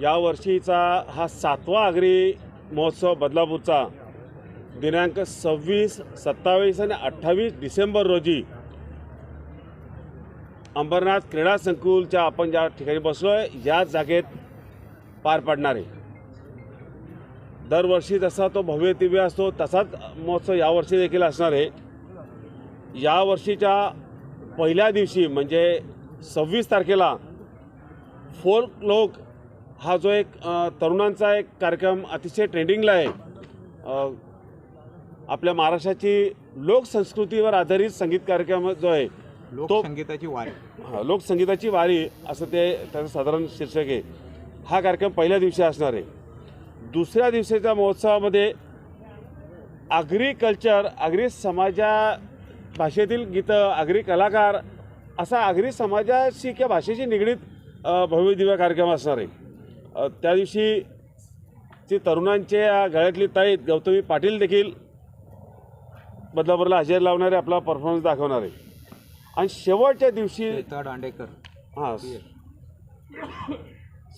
यावर्षीचा हा सातवा आगरी महोत्सव बदलापूरचा. दिनांक सव्वीस सत्तावीस आणि अठ्ठावीस डिसेंबर रोजी अंबरनाथ क्रीडा संकुलच्या आपण ज्या ठिकाणी बसलो आहे या जागेत पार पडणार. आहे दरवर्षी जसा तो भव्य दिव्य असतो तसाच महोत्सव यावर्षी देखील असणार आहे. यावर्षीच्या पहिल्या दिवशी म्हणजे सव्वीस तारखेला फोल्क लोक हा जो एक तरुणांचा एक कार्यक्रम अतिशय ट्रेंडिंगला आहे. आपल्या महाराष्ट्राची लोकसंस्कृतीवर आधारित संगीत कार्यक्रम जो आहे लोकसंगीताची वारी. हा, लोकसंगीताची वारी असं ते त्याचं साधारण शीर्षक आहे. हा कार्यक्रम पहिल्या दिवशी असणार आहे. दुसऱ्या दिवशीच्या महोत्सवामध्ये आगरी कल्चर आगरी समाजा भाषेतील गीतं आगरी कलाकार असा आगरी समाजाशी किंवा भाषेशी निगडीत भव्य दिव्य कार्यक्रम असणार आहे. त्या दिवशी ती तरुणांच्या गळ्यातली ताईत गौतमी पाटील देखील बदलापूरला हजेर लावणारे आपला परफॉर्मन्स दाखवणार. आहे आणि शेवटच्या दिवशी श्वेता दांडेकर. हां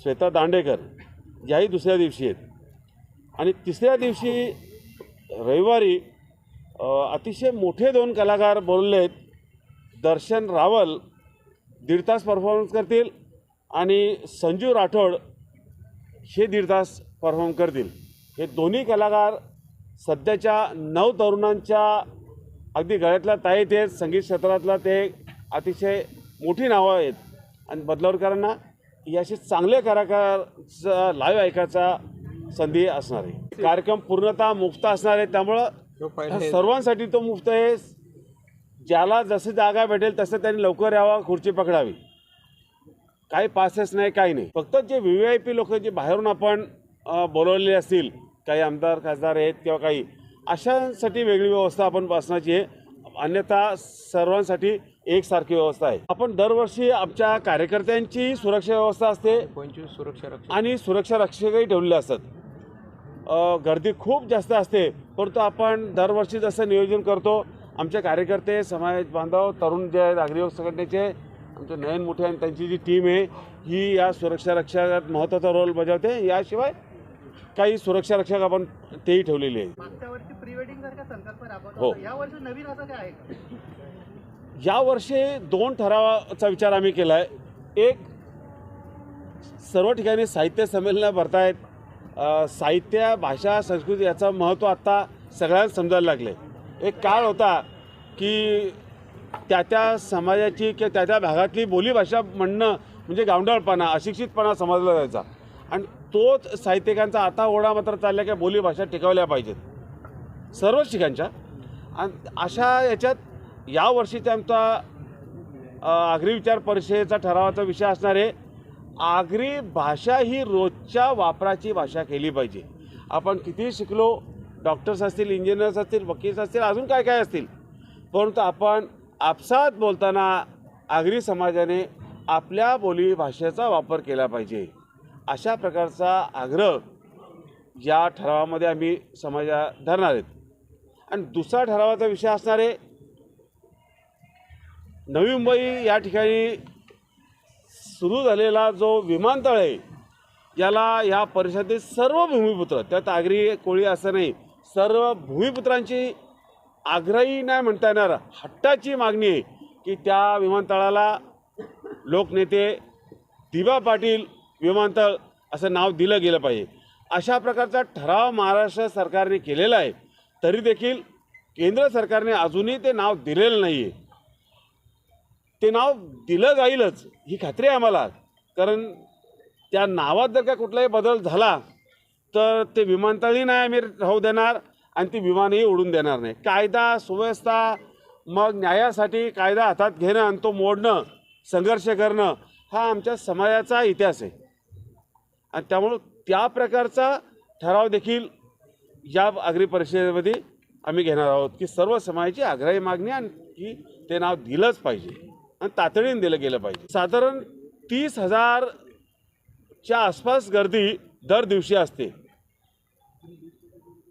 श्वेता दांडेकर याही दुसऱ्या दिवशी आहेत. आणि तिसऱ्या दिवशी रविवारी अतिशय मोठे दोन कलाकार बोलले आहेत दर्शन रावल दीड तास परफॉर्मन्स करतील आणि संजू राठोड हे दीड तास परफॉर्म करतील हे दोन्ही कलाकार सध्याच्या नऊ तरुणांच्या अगदी गळ्यातल्या ताईत आहेत संगीत क्षेत्रातला ते अतिशय मोठी नावं आहेत. आणि बदलावरकरांना याशी चांगले कलाकारचा लाईव्ह ऐकायचा संधी असणार आहे. कार्यक्रम पूर्णतः मुफ्त असणार आहे. त्यामुळं सर्वांसाठी तो मुफ्त आहे. ज्याला जसं जागा भेटेल तसं त्यांनी लवकर यावं खुर्ची पकडावी. काही पासेस नाही काही नाही. फक्त जे व्ही व्ही आय पी लोक जे बाहेरून आपण बोलवलेले असतील काही आमदार खासदार आहेत किंवा काही अशांसाठी वेगळी व्यवस्था आपण बसण्याची आहे. अन्यथा सर्वांसाठी एकसारखी व्यवस्था आहे. आपण दरवर्षी आमच्या कार्यकर्त्यांची सुरक्षा व्यवस्था असते पंचवीस सुरक्षा रक्षक. आणि सुरक्षा रक्षकही ठेवलेले असतात. गर्दी खूप जास्त असते परंतु आपण दरवर्षी जसं नियोजन करतो आमचे कार्यकर्ते समाज बांधव तरुण जे आहेत नागरिक संघटनेचे आमचे नयन मोठे आणि त्यांची जी टीम आहे ही या सुरक्षा रक्षकात महत्त्वाचा रोल बजावते. याशिवाय काही सुरक्षा रक्षक आपण तेही ठेवलेले आहे संकल्प राबवला हो. या वर्षी आहे? दोन ठरावाचा विचार आम्ही केला आहे एक सर्व ठिकाणी साहित्य संमेलनं भरतायत. साहित्य भाषा संस्कृती याचं महत्त्व आत्ता सगळ्यांना समजायला लागले एक काळ होता की त्या त्या समाजाची किंवा त्या त्या भागातली बोलीभाषा म्हणणं म्हणजे गावंढळपणा अशिक्षितपणा समजला जायचा आणि तोच साहित्यिकांचा आता ओढा मात्र चालला की बोलीभाषा टिकवल्या पाहिजेत. सर्वच ठिकाणच्या आणि अशा याच्यात या आमचा आगरी विचार परिषदेचा ठरावाचा विषय असणार आहे. आगरी भाषा ही रोजच्या वापराची भाषा केली पाहिजे. आपण किती शिकलो डॉक्टर्स असतील इंजिनियर्स असतील वकील्स असतील अजून काय काय असतील. परंतु आपण आपसात बोलताना आगरी समाजाने आपल्या बोली भाषेचा वापर केला पाहिजे. अशा प्रकारचा आग्रह या ठरावामध्ये आम्ही समाजा धरणार आहेत. आणि दुसरा ठरावाचा विषय असणार आहे नवी मुंबई या ठिकाणी सुरू झालेला जो विमानतळ आहे याला या परिषदेत सर्व भूमिपुत्र त्यात आगरी कोळी असं नाही सर्व भूमिपुत्रांची आग्रही नाही म्हणता येणार. हट्टाची मागणी आहे की त्या विमानतळाला लोकनेते दिबा पाटील विमानतळ असं नाव दिलं गेलं पाहिजे. अशा प्रकारचा ठराव महाराष्ट्र सरकारने केलेला आहे. तरी देखील केंद्र सरकारने अजूनही ते नाव दिलेलं नाही आहे ते नाव दिलं जाईलच ही खात्री आहे आम्हाला. कारण त्या नावात जर का कुठलाही बदल झाला तर ते विमानतळही नाही आम्ही राहू देणार. आणि ती विमानही उडून देणार नाही. कायदा सुव्यवस्था मग न्यायासाठी कायदा हातात घेणं आणि तो मोडणं संघर्ष करणं हा आमच्या समाजाचा इतिहास आहे. आणि त्यामुळं त्या प्रकारचा ठराव देखील या आगरी परिषदेमध्ये आम्ही घेणार आहोत की सर्व समाजाची आग्रही मागणी आणि की ते नाव दिलंच पाहिजे आणि तातडीने दिलं गेलं पाहिजे. साधारण तीस हजारच्या आसपास गर्दी दर दिवशी असते.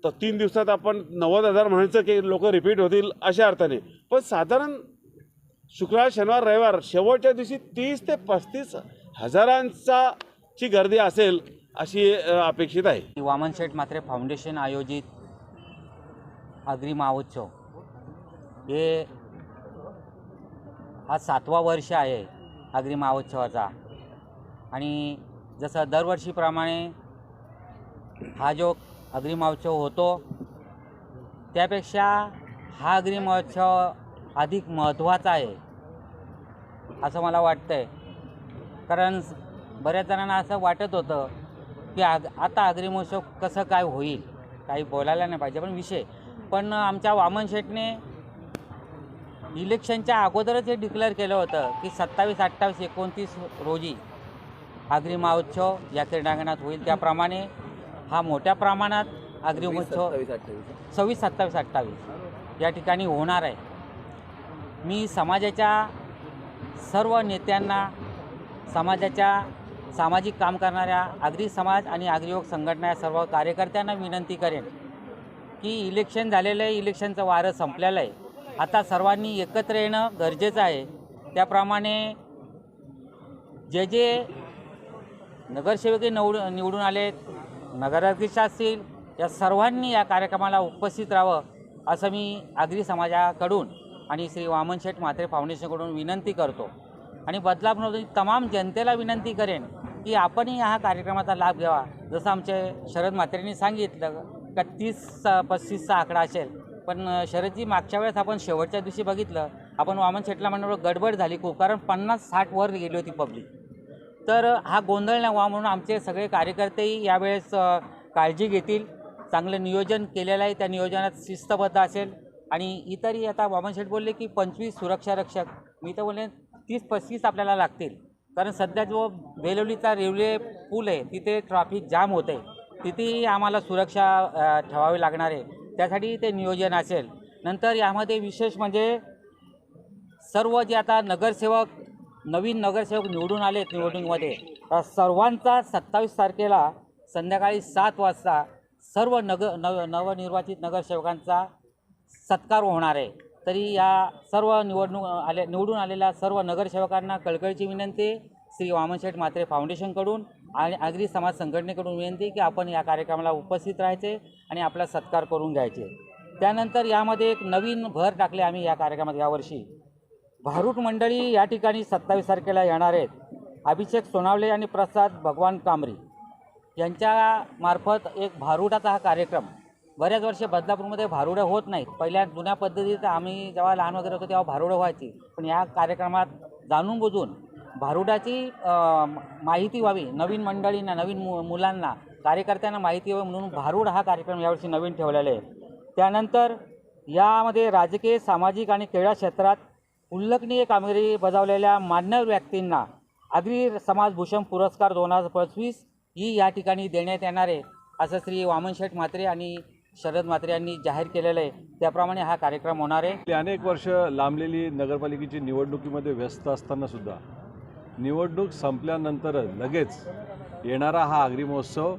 तर तीन दिवसात आपण नव्वद हजार म्हणायचं की लोक रिपीट होतील अशा अर्थाने. पण साधारण शुक्रवार शनिवार रविवार शेवटच्या दिवशी तीस ते पस्तीस हजारांचा ची गर्दी असेल अशी अपेक्षित आहे. वामन शेठ मात्रे फाउंडेशन आयोजित आगरी महोत्सव. हे हा सातवा वर्ष आहे आगरी महोत्सवाचा. आणि जसं दरवर्षीप्रमाणे हा जो अग्रिमहोत्सव होतो. त्यापेक्षा हा अग्रिमहोत्सव अधिक महत्त्वाचा आहे असं मला वाटतं आहे कारण बऱ्याच जणांना असं वाटत होतं की आग आता अग्रिमहोत्सव कसं काय होईल? काही बोलायला नाही पाहिजे पण विषय. पण आमच्या वामन शेठने इलेक्शनच्या अगोदरच हे डिक्लेअर केलं होतं की सत्तावीस अठ्ठावीस एकोणतीस रोजी अग्रिमहोत्सव या क्रीडांगणात होईल. त्याप्रमाणे हा मोठ्या प्रमाणात आगरी महोत्सव सव्वीस सत्तावीस अठ्ठावीस. या ठिकाणी होणार आहे. मी समाजाच्या सर्व नेत्यांना समाजाच्या सामाजिक काम करणाऱ्या आगरी समाज आणि आगरी योग संघटना या सर्व कार्यकर्त्यांना विनंती करेन की इलेक्शन झालेलं आहे इलेक्शनचं वारं संपलेलं आहे. आता सर्वांनी एकत्र येणं गरजेचं आहे. त्याप्रमाणे जे जे नगरसेवकही निवड निवडून आले नगराध्यक्ष असतील या सर्वांनी या कार्यक्रमाला उपस्थित राहावं असं मी आगरी समाजाकडून आणि श्री वामन शेठ म्हात्रे फाउंडेशनकडून विनंती करतो. आणि बदलापूरमधील तमाम जनतेला विनंती करेन की आपणही हा कार्यक्रमाचा लाभ घ्यावा. जसं आमचे शरद म्हात्रेंनी सांगितलं का तीस पस्तीसचा आकडा असेल पण शरदजी मागच्या वेळेस आपण शेवटच्या दिवशी बघितलं आपण वामन शेठला म्हणलं गडबड झाली खूप कारण पन्नास साठ वर गेली होती पब्लिक. तर हा गोंधळ नाही व्हा म्हणून आमचे सगळे कार्यकर्तेही यावेळेस काळजी घेतील. चांगलं नियोजन केलेलं आहे. त्या नियोजनात शिस्तबद्ध असेल. आणि इतरही आता वामन शेठ बोलले की पंचवीस सुरक्षा रक्षक मी तर बोलले तीस पस्तीस आपल्याला लागतील. कारण सध्या जो बेलवलीचा रेल्वे पूल आहे तिथे ट्रॅफिक जाम होते आहे. तिथेही आम्हाला सुरक्षा ठेवावी लागणार आहे. त्यासाठी ते नियोजन असेल. नंतर यामध्ये विशेष म्हणजे सर्व जे आता नगरसेवक नवीन नगरसेवक निवडून आले निवडणुकीमध्ये. सर्वांचा सत्तावीस तारखेला संध्याकाळी सात वाजता सर्व नग नव नवनिर्वाचित नगरसेवकांचा सत्कार होणार आहे. तरी या सर्व निवडणूक आले निवडून आलेल्या सर्व नगरसेवकांना कळकळीची विनंती श्री वामनशेठ म्हात्रे फाउंडेशनकडून आणि आगरी समाज संघटनेकडून विनंती की आपण या कार्यक्रमाला उपस्थित राहायचे आणि आपला सत्कार करून घ्यायचे. त्यानंतर यामध्ये एक नवीन भर टाकले आम्ही या कार्यक्रमात यावर्षी. भारूट मंडळी या ठिकाणी सत्तावीस तारखेला येणार आहेत. अभिषेक सोनावले आणि प्रसाद भगवान कांबरी यांच्या मार्फत एक भारुडाचा हा कार्यक्रम. बऱ्याच वर्ष बदलापूरमध्ये भारुडं होत नाहीत. पहिल्या जुन्या पद्धतीत आम्ही जेव्हा लहान वगैरे होतो तेव्हा भारुडं व्हायची. पण या कार्यक्रमात जाणून बुजून भारुडाची माहिती व्हावी नवीन मंडळींना नवीन मु मुलांना कार्यकर्त्यांना माहिती व्हावी म्हणून भारूड हा कार्यक्रम यावर्षी नवीन ठेवलेला आहे. त्यानंतर यामध्ये राजकीय सामाजिक आणि क्रीडा क्षेत्रात उल्लेखनीय कामगिरी बजावलेल्या मान्यवर व्यक्तींना अग्री समाजभूषण पुरस्कार दोन हजार पंचवीस ही या ठिकाणी देण्यात येणार आहे असं श्री वामन शेठ म्हात्रे आणि शरद म्हात्रे यांनी जाहीर केलेलं आहे. त्याप्रमाणे हा कार्यक्रम होणार आहे. अनेक वर्ष लांबलेली नगरपालिकेची निवडणुकीमध्ये व्यस्त असताना सुद्धा निवडणूक संपल्यानंतर लगेच येणारा हा आगरी महोत्सव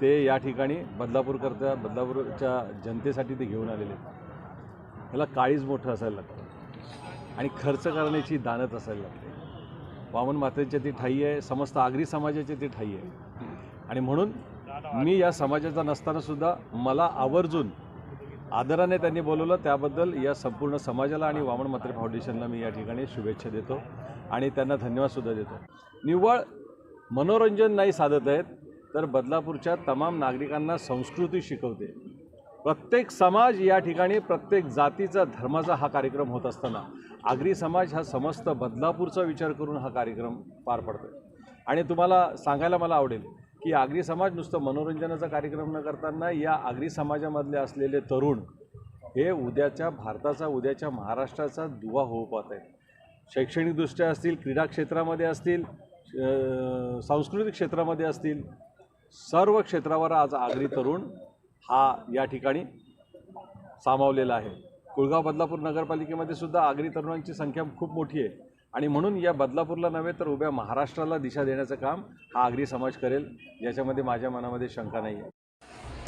ते या ठिकाणी बदलापूरकरता बदलापूरच्या जनतेसाठी ते घेऊन आलेले आहेत. याला काळीज मोठं असायला लागतं. आणि खर्च करण्याची दानत असायला लागते. वामन मातेच्या ती ठाई आहे समस्त आगरी समाजाची ती ठाई आहे. आणि म्हणून मी या समाजाचा नसताना सुद्धा मला आवर्जून आदराने त्यांनी बोलवलं. त्याबद्दल या संपूर्ण समाजाला आणि वामन मात्रे फाउंडेशनला मी या ठिकाणी शुभेच्छा देतो आणि त्यांना धन्यवादसुद्धा देतो. निव्वळ मनोरंजन नाही साधत आहेत तर बदलापूरच्या तमाम नागरिकांना संस्कृती शिकवते. प्रत्येक समाज या ठिकाणी प्रत्येक जातीचा धर्माचा हा कार्यक्रम होत असताना आगरी समाज हा समस्त बदलापूरचा विचार करून हा कार्यक्रम पार पडतो आहे आणि तुम्हाला सांगायला मला आवडेल की आगरी समाज नुसतं मनोरंजनाचा कार्यक्रम न करताना या आगरी समाजामधले असलेले तरुण हे उद्याच्या भारताचा उद्याच्या महाराष्ट्राचा दुवा होऊ पाहत आहेत. शैक्षणिकदृष्ट्या असतील क्रीडा क्षेत्रामध्ये असतील सांस्कृतिक क्षेत्रामध्ये असतील सर्व क्षेत्रावर आज आगरी तरुण हा या ठिकाणी सामावलेला आहे. कुळगाव बदलापूर नगरपालिकेमध्ये सुद्धा आगरी तरुणांची संख्या खूप मोठी आहे. आणि म्हणून या बदलापूरला नव्हे तर उभ्या महाराष्ट्राला दिशा देण्याचं काम हा आगरी समाज करेल याच्यामध्ये माझ्या मनामध्ये शंका नाही आहे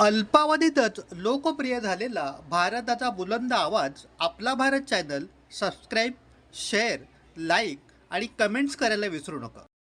अल्पावधीतच लोकप्रिय झालेला भारताचा बुलंद आवाज आपला Bharat channel subscribe share like आणि कमेंट्स करायला विसरू नका.